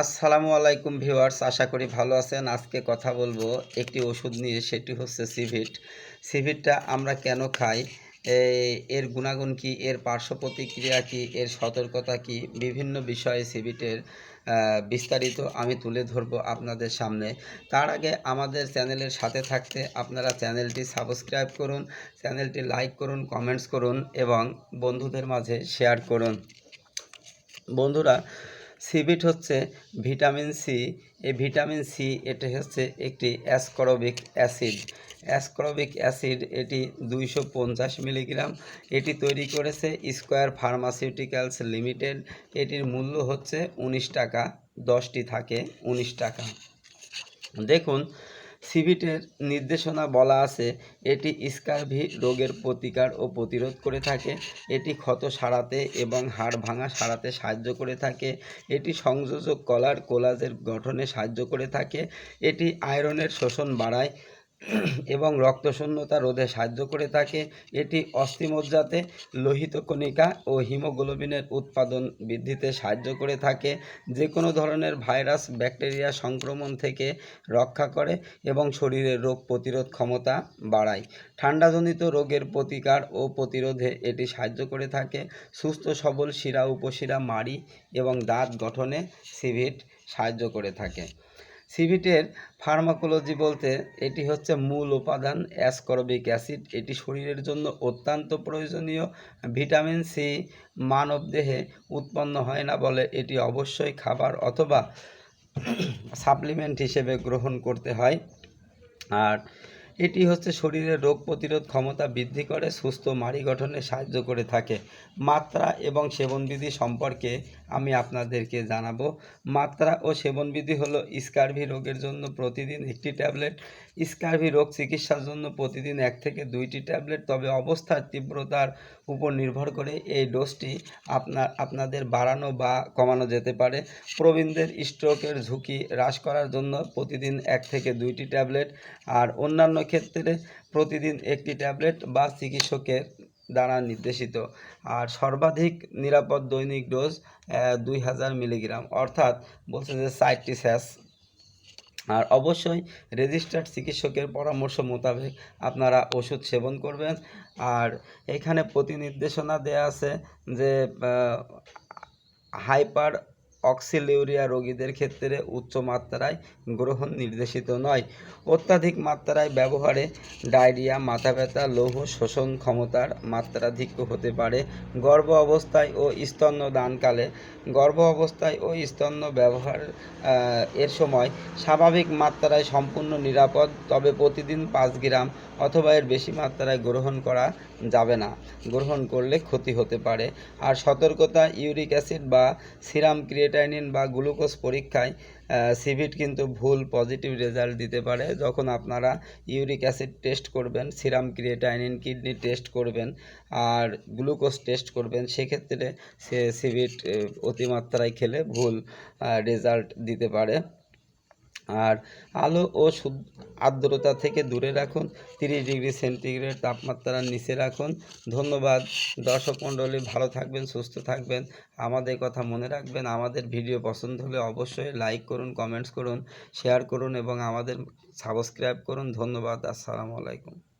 আসসালামু আলাইকুম ভিউয়ার্স, আশা করি ভালো আছেন। আজকে কথা বলব একটি ওষুধ নিয়ে, সেটি হচ্ছে সিভিট। সিভিটটা আমরা কেন খাই? এর গুণাগুণ কি? এর পার্শ্ব প্রতিক্রিয়া কি? এর সতর্কতা কি? বিভিন্ন বিষয়ে সিভিটের বিস্তারিত আমি তুলে ধরবো আপনাদের সামনে। তার আগে আমাদের চ্যানেলের সাথে থাকতে আপনারা চ্যানেলটি সাবস্ক্রাইব করুন, চ্যানেলটি লাইক করুন, কমেন্টস করুন এবং বন্ধুদের মাঝে শেয়ার করুন। বন্ধুরা সিবিট হচ্ছে ভিটামিন সি। এই ভিটামিন সি এটি হচ্ছে একটি অ্যাসকরবিক অ্যাসিড। অ্যাসকরবিক অ্যাসিড এটি দুইশো পঞ্চাশ মিলিগ্রাম। এটি তৈরি করেছে স্কোয়ার ফার্মাসিউটিক্যালস লিমিটেড। এটির মূল্য হচ্ছে উনিশ টাকা, দশটি থাকে উনিশ টাকা। দেখুন সিভিটের নির্দেশনা বলা আছে, এটি স্কারভি রোগের প্রতিকার ও প্রতিরোধ করে থাকে, এটি ক্ষত সারাতে এবং হাড় ভাঙা সারাতে সাহায্য করে থাকে, এটি সংযোজক কলার কোলাজের গঠনে সাহায্য করে থাকে, এটি আয়রনের শোষণ বাড়ায় এবং রক্তশূন্যতা রোধে সাহায্য করে থাকে। এটি অস্থিমজ্জাতে লোহিত কণিকা ও হিমোগ্লোবিনের উৎপাদন বৃদ্ধিতে সাহায্য করে থাকে। যে কোনো ধরনের ভাইরাস, ব্যাকটেরিয়া সংক্রমণ থেকে রক্ষা করে এবং শরীরের রোগ প্রতিরোধ ক্ষমতা বাড়ায়। ঠান্ডাজনিত রোগের প্রতিকার ও প্রতিরোধে এটি সাহায্য করে থাকে। সুস্থ, সবল শিরা, উপশিরা, মাড়ি এবং দাঁত গঠনে সিভিট সাহায্য করে থাকে। সিভিটের ফার্মাকোলজি বলতে এটি হচ্ছে মূল উপাদান, অ্যাসকরবিক অ্যাসিড। এটি শরীরের জন্য অত্যন্ত প্রয়োজনীয়। ভিটামিন সি মানবদেহে উৎপন্ন হয় না বলে এটি অবশ্যই খাবার অথবা সাপ্লিমেন্ট হিসেবে গ্রহণ করতে হয়। আর এটি হচ্ছে শরীরের রোগ প্রতিরোধ ক্ষমতা বৃদ্ধি করে, সুস্থ মাড়ি গঠনে সাহায্য করে থাকে। মাত্রা এবং সেবনবিধি সম্পর্কে আমি আপনাদেরকে জানাব। মাত্রা ও সেবনবিধি হলো স্কারভি রোগের জন্য প্রতিদিন একটি ট্যাবলেট। স্কারভি রোগ চিকিৎসার জন্য প্রতিদিন এক থেকে দুইটি ট্যাবলেট, তবে অবস্থার তীব্রতার উপর নির্ভর করে এই ডোজটি আপনার, আপনাদের বাড়ানো বা কমানো যেতে পারে। প্রবীণদের স্ট্রোকের ঝুঁকি হ্রাস করার জন্য প্রতিদিন এক থেকে দুইটি ট্যাবলেট, আর অন্যান্য ক্ষেত্রে প্রতিদিন একটি ট্যাবলেট বা চিকিৎসকের দ্বারা নির্দেশিত। আর সর্বাধিক নিরাপদ দৈনিক ডোজ দুই হাজার মিলিগ্রাম। অর্থাৎ বলছে যে সাইটটি স্যাস আর অবশ্যই রেজিস্টার্ড চিকিৎসকের পরামর্শ মোতাবেক আপনারা ওষুধ সেবন করবেন। আর এখানে প্রতি নির্দেশনা দেয়া আছে যে হাইপার অক্সিলিউরিয়া রোগীদের ক্ষেত্রে উচ্চ মাত্রায় গ্রহণ নির্দেশিত নয়। অত্যাধিক মাত্রায় ব্যবহারে ডায়রিয়া মাথা ব্যথা লৌহ শোষণ ক্ষমতার মাত্রাধিক্য হতে পারে। গর্ভ অবস্থায় ও স্তন্য দানকালে গর্ভ অবস্থায় ও স্তন্য ব্যবহার এর সময় স্বাভাবিক মাত্রায় সম্পূর্ণ নিরাপদ। তবে প্রতিদিন পাঁচ গ্রাম অথবা এর বেশি মাত্রায় গ্রহণ করা যাবে না। গ্রহণ করলে ক্ষতি হতে পারে। আর সতর্কতা, ইউরিক অ্যাসিড বা সিরাম ক্রিয়েটাইনিন বা গ্লুকোজ পরীক্ষায় সিভিট কিন্তু ভুল পজিটিভ রেজাল্ট দিতে পারে। যখন আপনারা ইউরিক অ্যাসিড টেস্ট করবেন, সিরাম ক্রিয়েটাইনিন কিডনি টেস্ট করবেন আর গ্লুকোজ টেস্ট করবেন, সেক্ষেত্রে সে সিভিট অতিমাত্রায় খেলে ভুল রেজাল্ট দিতে পারে। আর আলো ও আর্দ্রতা থেকে দূরে রাখুন। তিরিশ ডিগ্রি সেন্টিগ্রেড তাপমাত্রার নিচে রাখুন। ধন্যবাদ। দর্শক মণ্ডলী, ভালো থাকবেন, সুস্থ থাকবেন। আমাদের কথা মনে রাখবেন। আমাদের ভিডিও পছন্দ হলে অবশ্যই লাইক করুন, কমেন্টস করুন, শেয়ার করুন এবং আমাদের সাবস্ক্রাইব করুন। ধন্যবাদ। আসসালামু আলাইকুম।